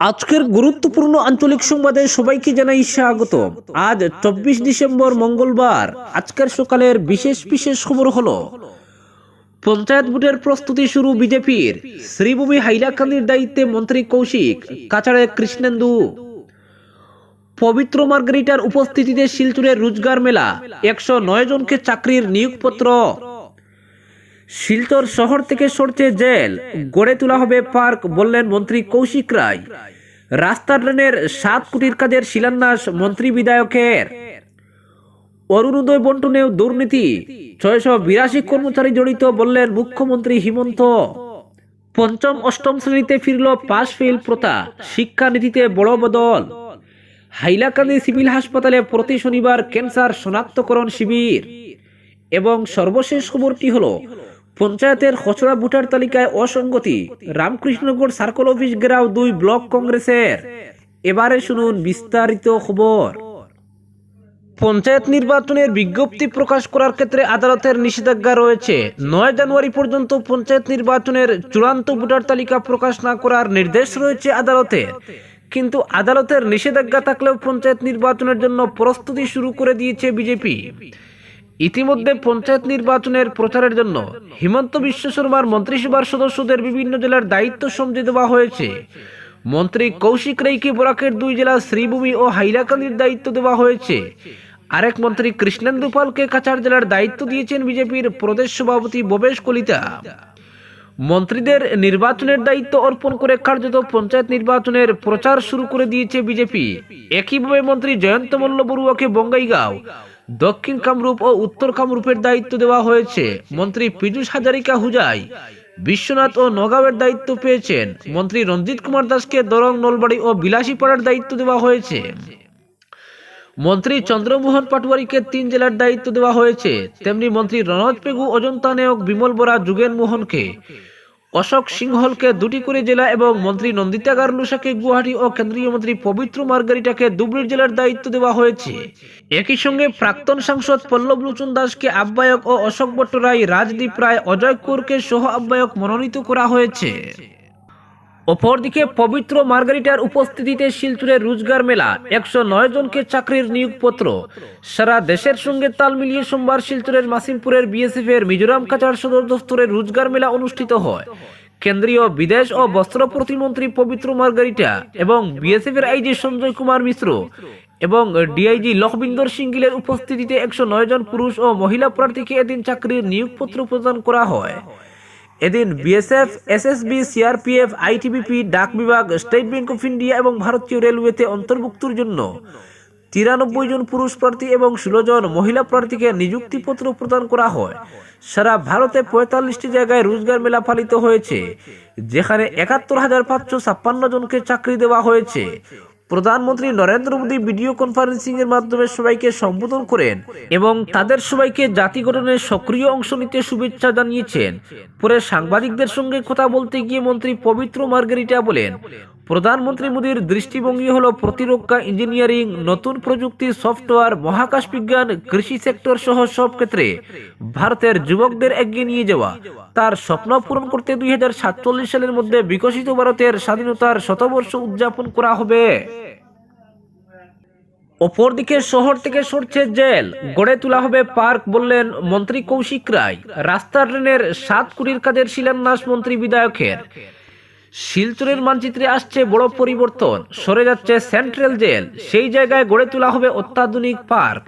আজকের গুরুত্বপূর্ণ আঞ্চলিক সংবাদে সবাইকে জানাই স্বাগত। আজ চব্বিশ ডিসেম্বর মঙ্গলবার। আজকের সকালের বিশেষ বিশেষ খবর হলো, পঞ্চায়েত ভোটের প্রস্তুতি শুরু বিজেপির। শ্রীভূমি হাইলাকান্দির দায়িত্বে মন্ত্রী কৌশিক, কাছাড়ে কৃষ্ণেন্দু। পবিত্র মার্গারিটার উপস্থিতিতে শিলচরের রোজগার মেলা। একশো নয় জনকে চাকরির নিয়োগপত্র। শিলচর শহর থেকে সরছে জেল। গড়ে তোলা হবে পার্ক, বললেন মন্ত্রী কৌশিক রায়। রাস্তা ড্রেনের সাত কোটির কাজের শিলান্যাস মন্ত্রী বিধায়কের। অরুণোদয় বন্টনেও দুর্নীতি, ছয়শো বিরাশি কর্মচারী জড়িত, বললেন মুখ্যমন্ত্রী হিমন্ত। পঞ্চম, অষ্টম শ্রেণীতে ফিরল পাস ফেল প্রথা, শিক্ষানীতিতে বড় বদল। হাইলাকান্দি সিভিল হাসপাতালে প্রতি শনিবার ক্যান্সার শনাক্তকরণ শিবির। এবং সর্বশেষ খবরটি হলো পঞ্চায়েতের খসড়া ভোটার তালিকায় অসঙ্গতি। রামকৃষ্ণগড় সার্কল অফিস ঘেরাও দুই ব্লক কংগ্রেসের। এবারে শুনুন বিস্তারিত খবর। পঞ্চায়েত নির্বাচনের বিজ্ঞপ্তি প্রকাশ করার ক্ষেত্রে আদালতের নিষেধাজ্ঞা রয়েছে। নয় জানুয়ারি পর্যন্ত পঞ্চায়েত নির্বাচনের চূড়ান্ত ভোটার তালিকা প্রকাশ না করার নির্দেশ রয়েছে আদালতের। কিন্তু আদালতের নিষেধাজ্ঞা থাকলেও পঞ্চায়েত নির্বাচনের জন্য প্রস্তুতি শুরু করে দিয়েছে বিজেপি। ইতিমধ্যে পঞ্চায়েত নির্বাচনের প্রচারের জন্য হিমন্ত বিশ্ব শর্মার মন্ত্রিসভার সদস্যদের বিভিন্ন জেলার দায়িত্ব সমঝে দেওয়া হয়েছে। মন্ত্রী কৌশিক রায়কে বরাকের দুই জেলা শ্রীভূমি ও হাইলাকান্দির দায়িত্ব দেওয়া হয়েছে। আরেক মন্ত্রী কৃষ্ণেন্দু পালকে কাছাড় জেলার দায়িত্ব দিয়েছেন বিজেপির প্রদেশ সভাপতি ভবেশ কলিতা। মন্ত্রীদের নির্বাচনের দায়িত্ব অর্পণ করে কার্যত পঞ্চায়েত নির্বাচনের প্রচার শুরু করে দিয়েছে বিজেপি। একইভাবে মন্ত্রী জয়ন্ত মল্ল বড়ুয়াকে বঙ্গাইগাঁও দক্ষিণ কামরূপ ও উত্তর কামরূপের দায়িত্ব দেওয়া হয়েছে। মন্ত্রী পীযূষ হাজারিকা হুজাই। বিশ্বনাথ ও নগাঁওয়ের দায়িত্ব পেয়েছেন। মন্ত্রী রঞ্জিত কুমার দাসকে দরং, নলবাড়ি ও বিলাসীপাড়ার দায়িত্ব দেওয়া হয়েছে। মন্ত্রী চন্দ্রমোহন পাটোয়ারিকে তিন জেলার দায়িত্ব দেওয়া হয়েছে। তেমনি মন্ত্রী রনজ পেগু, অজন্তা নায়ক, বিমল বরা, যুগেন মোহনকে। অশোক সিংহলকে দুটি করে জেলা এবং মন্ত্রী নন্দিতা গার্লুসাকে গুয়াহাটি ও কেন্দ্রীয় মন্ত্রী পবিত্র মার্গারিটাকে ধুবড়ির জেলার দায়িত্ব দেওয়া হয়েছে। একই সঙ্গে প্রাক্তন সাংসদ পল্লব লোচন দাসকে আহ্বায়ক ও অশোক ভট্টরায় রাজদীপ রায়, অজয় কোরকে সহ আহ্বায়ক মনোনীত করা হয়েছে। অপরদিকে পবিত্র মার্গারিটার উপস্থিতিতে শিলচরের রোজগার মেলা, একশো নয় জনকে চাকরির নিয়োগপত্র। সারা দেশের সঙ্গে তাল মিলিয়ে সোমবার শিলচরের মাসিমপুরের বিএসএফ এর মিজোরাম কাচার সদর দফতরের রোজগার মেলা অনুষ্ঠিত হয়। কেন্দ্রীয় বিদেশ ও বস্ত্র প্রতিমন্ত্রী পবিত্র মার্গারিটা এবং বিএসএফ এর আইজি সঞ্জয় কুমার মিশ্র এবং ডিআইজি লখবিন্দর সিঙ্গিলের উপস্থিতিতে একশো নয় জন পুরুষ ও মহিলা প্রার্থীকে এদিন চাকরির নিয়োগপত্র প্রদান করা হয়। এদিন বিএসএফ, এসএসবি, সিআরপিএফ, আইটিবিপি, ডাক বিভাগ, স্টেট ব্যাংক অফ ইন্ডিয়া এবং ভারতীয় রেলওয়েতে অন্তর্ভুক্তির জন্য তিরানব্বই জন পুরুষ প্রার্থী এবং ষোলো জন মহিলা প্রার্থীকে নিযুক্তিপত্র প্রদান করা হয়। সারা ভারতে পঁয়তাল্লিশটি জায়গায় রোজগার মেলা পালিত হয়েছে, যেখানে একাত্তর হাজার পাঁচশো ছাপ্পান্ন জনকে চাকরি দেওয়া হয়েছে। প্রধানমন্ত্রী নরেন্দ্র মোদী ভিডিও কনফারেন্সিং এর মাধ্যমে সবাইকে সম্বোধন করেন এবং তাদের সবাইকে জাতি গঠনের সক্রিয় অংশ নিতে শুভেচ্ছা জানিয়েছেন। পরে সাংবাদিকদের সঙ্গে কথা বলতে গিয়ে মন্ত্রী পবিত্র মার্গারিটা বলেন প্রধানমন্ত্রী মোদীর দৃষ্টিভঙ্গি হলো প্রতিরক্ষা ইঞ্জিনিয়ারিং, নতুন প্রযুক্তি, সফটওয়্যার মহাকাশ বিজ্ঞান কৃষি সেক্টর সহ সব ক্ষেত্রে ভারতের যুবকদের এগিয়ে নিয়ে যাওয়া। তার স্বপ্ন পূরণ করতে দুই হাজার সাতচল্লিশ সালের মধ্যে বিকশিত ভারতের স্বাধীনতার শতবর্ষ উদযাপন করা হবে। অপরদিকে শহর থেকে সরছে জেল। গড়ে তোলা হবে পার্ক বললেন মন্ত্রী কৌশিক রায়। রাস্তা ট্রেনের সাত কোটির কাজের শিলান্যাস মন্ত্রী বিধায়কের। শিলচরের মানচিত্রে আসছে বড় পরিবর্তন। সরে যাচ্ছে সেন্ট্রাল জেল। সেই জায়গায় গড়ে তোলা হবে অত্যাধুনিক পার্ক।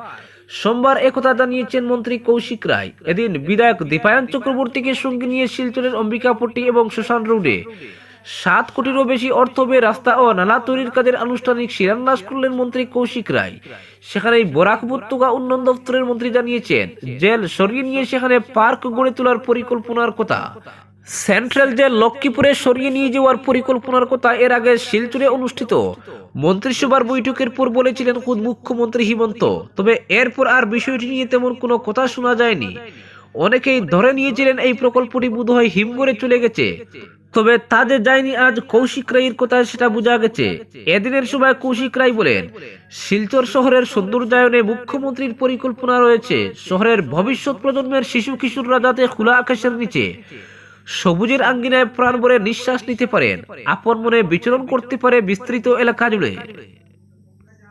সোমবার একথা জানিয়েছেন মন্ত্রী কৌশিক রায়। এদিন বিধায়ক দীপায়ন চক্রবর্তীকে সঙ্গে নিয়ে শিলচরের অম্বিকাপট্টি এবং শ্মশান রোডে। সাত কোটিরও বেশি অর্থ ব্যয়ে রাস্তা ও নালা তৈরির কাজের আনুষ্ঠানিক শিলান্যাস করলেন মন্ত্রী কৌশিক রায়। সেখানে বরাক উপত্যকা উন্নয়ন দপ্তরের মন্ত্রী জানিয়েছেন, জেল সরিয়ে নিয়ে সেখানে পার্ক গড়ে তোলার পরিকল্পনার কথা। সেন্ট্রাল জেল লক্ষ্মীপুরে সরিয়ে নিয়ে যাওয়ার পরিকল্পনার কথা এর আগে শিলচুরে অনুষ্ঠিত। মন্ত্রিসভার বৈঠকের পর বলেছিলেন খুদ মুখ্যমন্ত্রী হিমন্ত। তবে এরপর আর বিষয়টি নিয়ে তেমন কোনো কথা শোনা যায়নি। অনেকেই ধরে নিয়েছিলেন এই প্রকল্পটি বোধহয় হিমঘরে চলে গেছে। তবে তা যে যায়নি আজ কৌশিক রায়ের কথায় সেটা বোঝা গেছে। এদিনের সময় কৌশিক রায় বলেন, শিলচর শহরের সৌন্দর্যায়নে মুখ্যমন্ত্রীর পরিকল্পনা রয়েছে। শহরের ভবিষ্যৎ প্রজন্মের শিশু কিশোররা যাতে খোলা আকাশের নিচে সবুজের আঙ্গিনায় প্রাণ ভরে নিঃশ্বাস নিতে পারেন, আপন মনে বিচরণ করতে পারে বিস্তৃত এলাকা জুড়ে।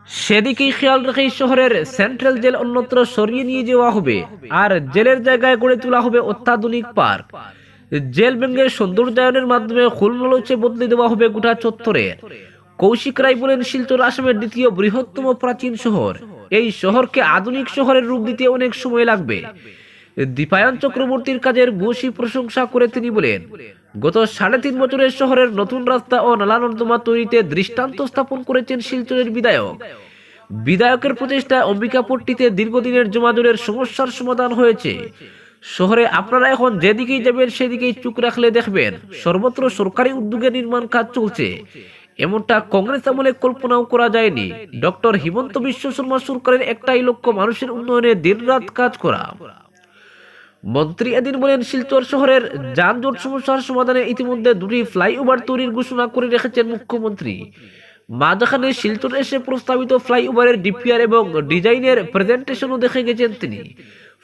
সেদিকেই খেয়াল রেখে শহরের সেন্ট্রাল জেল অন্যত্র সরিয়ে নিয়ে যাওয়া হবে, আর জেলের জায়গায় গড়ে তোলা হবে অত্যাধুনিক পার্ক। জেল ভেঙ্গে সৌন্দর্যায়নের মাধ্যমে খুলনলচে বদলে দেওয়া হবে গোটা চত্বরের কৌশিক রায় বলেন, শিলচর আসামের দ্বিতীয় বৃহত্তম প্রাচীন শহর। এই শহরকে আধুনিক শহরের রূপ দিতে অনেক সময় লাগবে। দীপায়ন চক্রবর্তীর কাজের ভূয়সী প্রশংসা করে তিনি বলেন, গত সাড়ে তিন বছরের শহরের নতুন রাস্তা ও নালা নর্দমা তৈরিতে দৃষ্টান্ত স্থাপন করেছেন শিলচরের বিধায়ক। বিধায়কের প্রচেষ্টায় অম্বিকাপট্টিতে দীর্ঘদিনের জমাজুরের সমস্যার সমাধান হয়েছে। শহরে আপনারা এখন যেদিকেই যাবেন সেদিকেই চুপ রাখলে দেখবেন, সর্বত্র সরকারি উদ্যোগে নির্মাণ কাজ চলছে। এমনটা কংগ্রেস আমলে কল্পনাও করা যায়নি। ডক্টর হিমন্ত বিশ্ব শর্মা সরকারের একটাই লক্ষ্য, মানুষের উন্নয়নে দিনরাত কাজ করা। মন্ত্রী এদিন বলেন, শিলচর শহরের যানজট সমস্যার সমাধানে ইতিমধ্যে দুটি ফ্লাইওভার তৈরির ঘোষণা করে রেখেছেন মুখ্যমন্ত্রী। মাঝখানে শিলচর এসে প্রস্তাবিত ফ্লাইওভারের ডিপিআর এবং ডিজাইনের প্রেজেন্টেশনও দেখে গেছেন তিনি।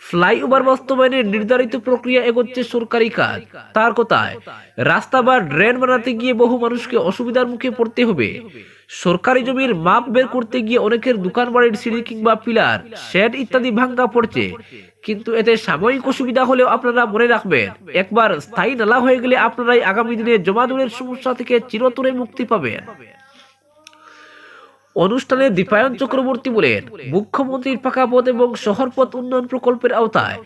ফ্লাইওভার বাস্তবায়নের নির্ধারিত প্রক্রিয়া এগোচ্ছে সরকারি কাজ। তার কথায়, রাস্তা বা ড্রেন বানাতে গিয়ে বহু মানুষকে অসুবিধার মুখে পড়তে হবে। সরকারি জমির মাপ বের করতে গিয়ে অনেকের দোকান বাড়ির সিঁড়ি কিংবা পিলার, শেড ইত্যাদি ভাঙ্গা পড়ছে। কিন্তু এতে সাময়িক অসুবিধা হলেও আপনারা মনে রাখবেন। একবার স্থায়ী নালা হয়ে গেলে আপনারাই আগামী দিনে জমাদুরের সমস্যা থেকে চিরতরে মুক্তি পাবেন। অনুষ্ঠানে দীপায়ন চক্রবর্তী বলেন, মুখ্যমন্ত্রীর পাকা পথ এবং শহরপথ উন্নয়ন প্রকল্পের আওতায়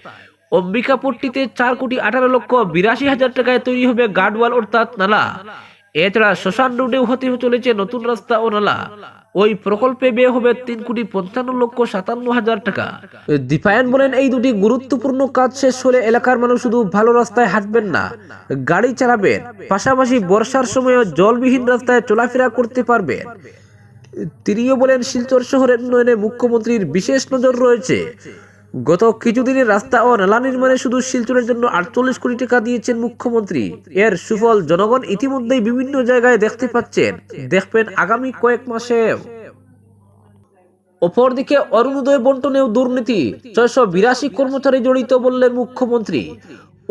অম্বিকাপট্টিতে চার কোটি আঠারো লক্ষ বিরাশি হাজার টাকায় তৈরি হবে গার্ডওয়াল অর্থাৎ নালা। এছাড়া শ্মশান রোডেও হতে চলেছে নতুন রাস্তা ও নালা। ওই প্রকল্পে ব্যয় হবে তিন কোটি পঞ্চান্ন লক্ষ সাতান্ন হাজার টাকা। দীপায়ন বলেন, এই দুটি গুরুত্বপূর্ণ কাজ শেষ হলে এলাকার মানুষ শুধু ভালো রাস্তায় হাঁটবেন না, গাড়ি চালাবেন। পাশাপাশি বর্ষার সময়ও জলবিহীন রাস্তায় চলাফেরা করতে পারবেন। তিনিও বলেন, শিলচর শহরের উন্নয়নে মুখ্যমন্ত্রীর বিশেষ নজর রয়েছে। গত কিছুদিনের রাস্তা ও নালা নির্মাণে শুধু শিলচরের জন্য আটচল্লিশ কোটি টাকা দিয়েছেন মুখ্যমন্ত্রী। এর সুফল জনগণ ইতিমধ্যেই বিভিন্ন জায়গায় দেখতে পাচ্ছেন। দেখবেন আগামী কয়েক মাসে। অপরদিকে অরুণোদয় বন্টনেও দুর্নীতি, ছয়শো বিরাশি কর্মচারী জড়িত বললেন মুখ্যমন্ত্রী।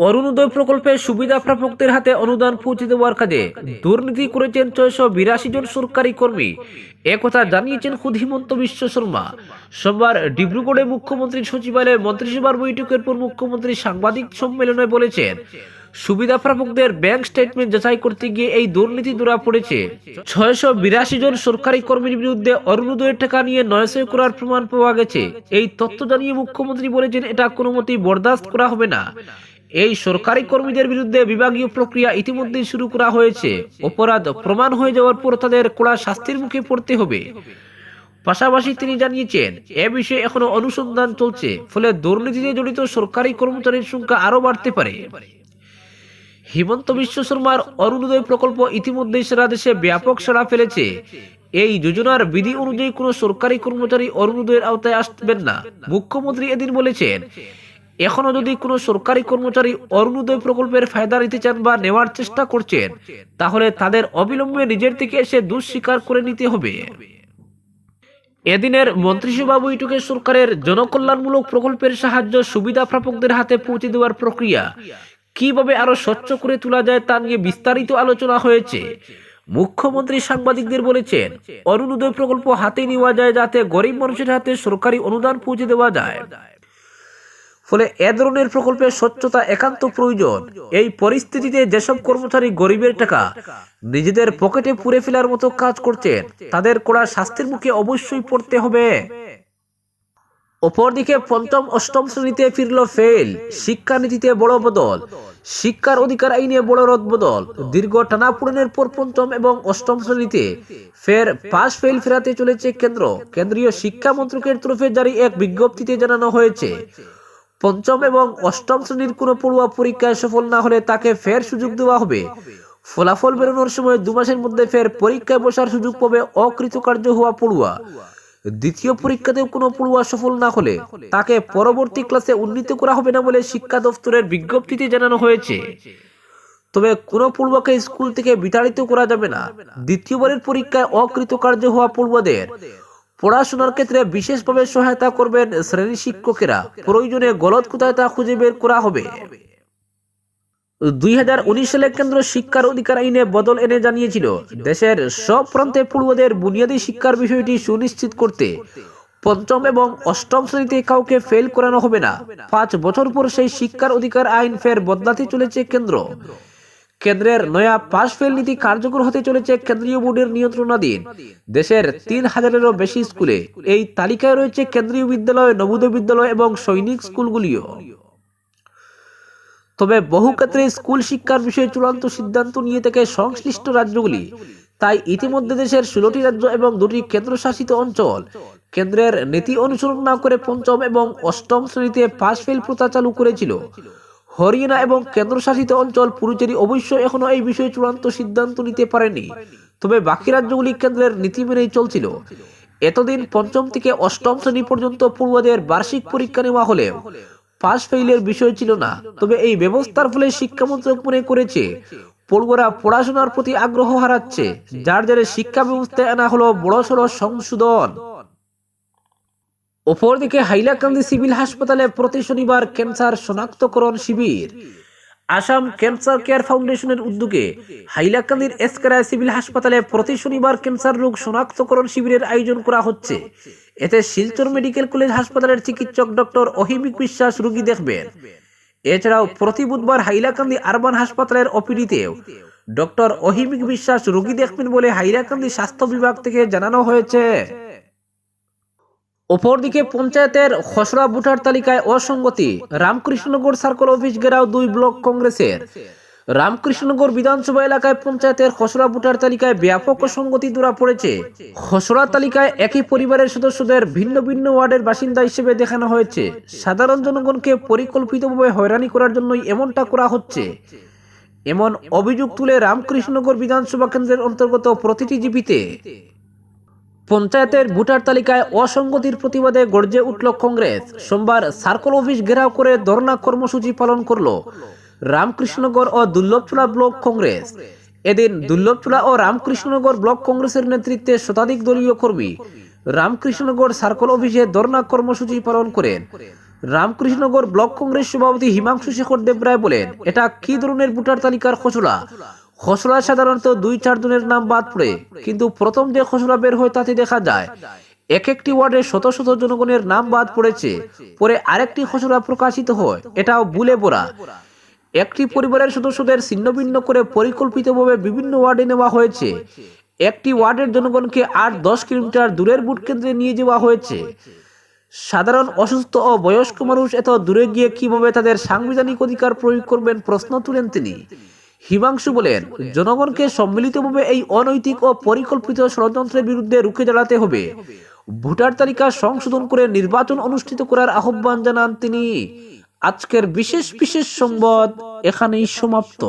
অরুণোদয় প্রকল্পে সুবিধা প্রাপকদের হাতে অনুদান পৌঁছে দেওয়ার কাজে দুর্নীতি করেছেন ছয়শো বিরাশি জন সরকারি কর্মী। একথা জানিয়েছেন খুদ হিমন্ত বিশ্ব শর্মা। সোমবার ডিব্রুগড়ে মুখ্যমন্ত্রী সচিবালয়ে মন্ত্রিসভার বৈঠকের পর মুখ্যমন্ত্রী সাংবাদিক সম্মেলনে বলেছেন, সুবিধা প্রাপকদের ব্যাংক স্টেটমেন্ট যাচাই করতে গিয়ে এই দুর্নীতি ধরা পড়েছে। ছয়শো বিরাশি জন সরকারি কর্মীর বিরুদ্ধে অরুণোদয়ের টাকা নিয়ে নয়শো করার প্রমাণ পাওয়া গেছে। এই তথ্য জানিয়ে মুখ্যমন্ত্রী বলেছেন, এটা কোনো মতেই বরদাস্ত করা হবে না। এই সরকারি কর্মীদের বিরুদ্ধে বিভাগীয় প্রক্রিয়া ইতিমধ্যেই শুরু করা হয়েছে। অপরাধ প্রমাণ হয়ে যাওয়ার পর তাদের কড়া শাস্তির মুখে পড়তে হবে। পাশাপাশি তিনি জানিয়েছেন, এ বিষয়ে এখনও অনুসন্ধান চলছে, ফলে দুর্নীতিতে জড়িত সরকারি কর্মচারীর সংখ্যা আরও বাড়তে পারে। হিমন্ত বিশ্ব শর্মার অরুণোদয় প্রকল্প ইতিমধ্যেই সারা দেশে ব্যাপক সাড়া ফেলেছে। এই যোজনার বিধি অনুযায়ী কোনো সরকারি কর্মচারী অরুণোদয়ের আওতায় আসবেন না। মুখ্যমন্ত্রী এদিন বলেছেন এখনও যদি কোনো সরকারি কর্মচারী অরুণোদয় প্রকল্পের ফায়দা নিতে চান বা নেওয়ার চেষ্টা করছেন, তাহলে তাদের অবিলম্বে নিজের থেকে এসে দুঃস্বীকার করে নিতে হবে। এদিনের মন্ত্রিসভা বৈঠকে সরকারের জনকল্যাণমূলক প্রকল্পের সাহায্য সুবিধা প্রাপকদের হাতে পৌঁছে দেওয়ার প্রক্রিয়া কীভাবে আরও স্বচ্ছ করে তোলা যায় তা নিয়ে বিস্তারিত আলোচনা হয়েছে। মুখ্যমন্ত্রী সাংবাদিকদের বলেছেন, অরুণোদয় প্রকল্প হাতে নেওয়া যায় যাতে গরিব মানুষের হাতে সরকারি অনুদান পৌঁছে দেওয়া যায়। ফলে এ ধরনের প্রকল্পের স্বচ্ছতা একান্ত প্রয়োজন। এই পরিস্থিতিতে যেসব কর্মচারী গরিবের টাকা নিজেদের পকেটে পুরে ফেলার মতো কাজ করছেন, তাদের কড়া শাস্তির মুখে অবশ্যই পড়তে হবে। অপরদিকে পঞ্চম, অষ্টম শ্রেণীতে ফিরল ফেল শিক্ষানীতিতে বড় বদল, শিক্ষার অধিকার আইনে বড় রদ বদল। দীর্ঘ টানাপোড়েনের পর পঞ্চম এবং অষ্টম শ্রেণীতে ফের পাস ফেল ফেরাতে চলেছে কেন্দ্র। কেন্দ্রীয় শিক্ষা মন্ত্রকের তরফে জারি এক বিজ্ঞপ্তিতে জানানো হয়েছে পঞ্চম এবং অষ্টম শ্রেণির কোনো পড়ুয়া পরীক্ষায় সফল না হলে তাকে ফের সুযোগ দেওয়া হবে। ফলাফল বেরোনোর সময় দু মাসের মধ্যে ফের পরীক্ষায় বসার সুযোগ পাবে অকৃতকার্য হওয়া পড়ুয়া। দ্বিতীয় পরীক্ষাতেও কোনো পড়ুয়া সফল না হলে তাকে পরবর্তী ক্লাসে উন্নীত করা হবে না বলে শিক্ষা দপ্তরের বিজ্ঞপ্তিতে জানানো হয়েছে। তবে কোনো পড়ুয়াকে স্কুল থেকে বিতাড়িত করা যাবে না। দ্বিতীয়বারের পরীক্ষায় অকৃতকার্য হওয়া পড়ুয়াদের পড়াশোনার ক্ষেত্রে বিশেষভাবে সহায়তা করবেন শ্রেণি শিক্ষকেরা। প্রয়োজনে গলত কোথায় তা খুঁজে বের করা হবে। দুই হাজার উনিশ সালে কেন্দ্র শিক্ষার অধিকার আইনে বদল এনে জানিয়েছিল, দেশের সব প্রান্তে পড়ুয়াদের বুনিয়াদী শিক্ষার বিষয়টি সুনিশ্চিত করতে পঞ্চম এবং অষ্টম শ্রেণীতে কাউকে ফেল করানো হবে না। পাঁচ বছর পর সেই শিক্ষার অধিকার আইন ফের বদলাতে চলেছে কেন্দ্র। কেন্দ্রের নয়া পাস ফেল নীতি কার্যকর হতে চলেছে কেন্দ্রীয় বোর্ডের নিয়ন্ত্রণাধীন দেশের তিন হাজারেরও বেশি স্কুলে এই তালিকায় রয়েছে কেন্দ্রীয় বিদ্যালয়, নবোদয় বিদ্যালয় এবং সৈনিক স্কুলগুলিও। তবে বহু ক্ষেত্রে স্কুল শিক্ষার বিষয়ে চূড়ান্ত সিদ্ধান্ত নিয়ে থেকে সংশ্লিষ্ট রাজ্যগুলি। তাই ইতিমধ্যে দেশের ষোলোটি রাজ্য এবং দুটি কেন্দ্রশাসিত অঞ্চল কেন্দ্রের নীতি অনুসরণ না করে পঞ্চম এবং অষ্টম শ্রেণীতে পাশ ফেল প্রথা চালু করেছিল। হরিয়ানা এবং কেন্দ্রশাসিত অঞ্চল পুরুচেরি অবশ্য এখনও এই বিষয়ে চূড়ান্ত সিদ্ধান্ত নিতে পারেনি। তবে বাকি রাজ্যগুলি কেন্দ্রের নীতি মেনেই চলছিল। এতদিন পঞ্চম থেকে অষ্টম শ্রেণি পর্যন্ত পড়ুয়াদের বার্ষিক পরীক্ষা নেওয়া হলেও পাস ফেইলের বিষয় ছিল না। তবে এই ব্যবস্থার ফলে শিক্ষা মন্ত্রক মনে করেছে, পড়ুয়ারা পড়াশোনার প্রতি আগ্রহ হারাচ্ছে, যার জেরে শিক্ষা ব্যবস্থায় আনা হলো বড়সড় সংশোধন। অপরদিকে হাইলাকান্দি সিভিল হাসপাতালে প্রতি শনিবার ক্যান্সার শনাক্তকরণ শিবির। আসাম ক্যান্সার কেয়ার ফাউন্ডেশনের উদ্যোগে হাইলাকান্দির এসকেরায় সিভিল হাসপাতালে প্রতি শনিবার ক্যান্সার রোগ শনাক্তকরণ শিবিরের আয়োজন করা হচ্ছে। এতে শিলচর মেডিকেল কলেজ হাসপাতালের চিকিৎসক ডক্টর অহিমিক বিশ্বাস রোগী দেখবেন। এছাড়াও প্রতি বুধবার হাইলাকান্দি আরবান হাসপাতালের ওপিডিতেও ডক্টর অহিমিক বিশ্বাস রোগী দেখবেন বলে হাইলাকান্দি স্বাস্থ্য বিভাগ থেকে জানানো হয়েছে। অপরদিকে পঞ্চায়েতের খসড়া ভোটার তালিকায় অসঙ্গতি। রামকৃষ্ণনগর সার্কেল অফিস ঘেরাও দুই ব্লক কংগ্রেসের। রামকৃষ্ণনগর বিধানসভা এলাকায় পঞ্চায়েতের খসড়া ভোটার তালিকায় ব্যাপক অসঙ্গতি ধরা পড়েছে। খসড়া তালিকায় একই পরিবারের সদস্যদের ভিন্ন ভিন্ন ওয়ার্ডের বাসিন্দা হিসেবে দেখানো হয়েছে। সাধারণ জনগণকে পরিকল্পিতভাবে হয়রানি করার জন্যই এমনটা করা হচ্ছে। এমন অভিযোগ তুলে রামকৃষ্ণনগর বিধানসভা কেন্দ্রের অন্তর্গত প্রতিটি জিপিতে। পঞ্চায়েতের ভোটার তালিকায় অসঙ্গতির প্রতিবাদে গর্জে উঠল কংগ্রেস। সোমবার সার্কল অফিস ঘেরাও করে ধর্ণা কর্মসূচি পালন করল রামকৃষ্ণনগর ও দুর্লভচুলা ব্লক কংগ্রেস। এদিন দুর্লভচুলা ও রামকৃষ্ণনগর ব্লক কংগ্রেসের নেতৃত্বে শতাধিক দলীয় কর্মী রামকৃষ্ণনগর সার্কল অফিসে ধর্ণা কর্মসূচি পালন করেন। রামকৃষ্ণনগর ব্লক কংগ্রেস সভাপতি হিমাংশু শেখর দেবরায় বলেন, এটা কি ধরনের ভোটার তালিকার খসড়া? খসড়া সাধারণত দুই চার জনের নাম বাদ পড়ে, কিন্তু প্রথম যে খসড়া বের হয় তাতে দেখা যায়, এক একটি ওয়ার্ডে শত শত জনগণের নাম বাদ পড়েছে, পরে আরেকটি খসড়া প্রকাশিত হয়, এটাও বুলে পড়া। একটি পরিবারের সদস্যদের ছিন্ন ভিন্ন করে পরিকল্পিতভাবে বিভিন্ন ওয়ার্ডে নেওয়া হয়েছে। একটি ওয়ার্ডের জনগণকে আট দশ কিলোমিটার দূরের বুট কেন্দ্রে নিয়ে যাওয়া হয়েছে। সাধারণ অসুস্থ ও বয়স্ক মানুষ এত দূরে গিয়ে কীভাবে তাদের সাংবিধানিক অধিকার প্রয়োগ করবেন প্রশ্ন তুলেন তিনি। হিমাংশু বলেন জনগণকে সম্মিলিতভাবে এই অনৈতিক ও পরিকল্পিত ষড়যন্ত্রের বিরুদ্ধে রুখে দাঁড়াতে হবে। ভোটার তালিকা সংশোধন করে নির্বাচন অনুষ্ঠিত করার আহ্বান জানান তিনি। আজকের বিশেষ বিশেষ সংবাদ এখানেই সমাপ্ত।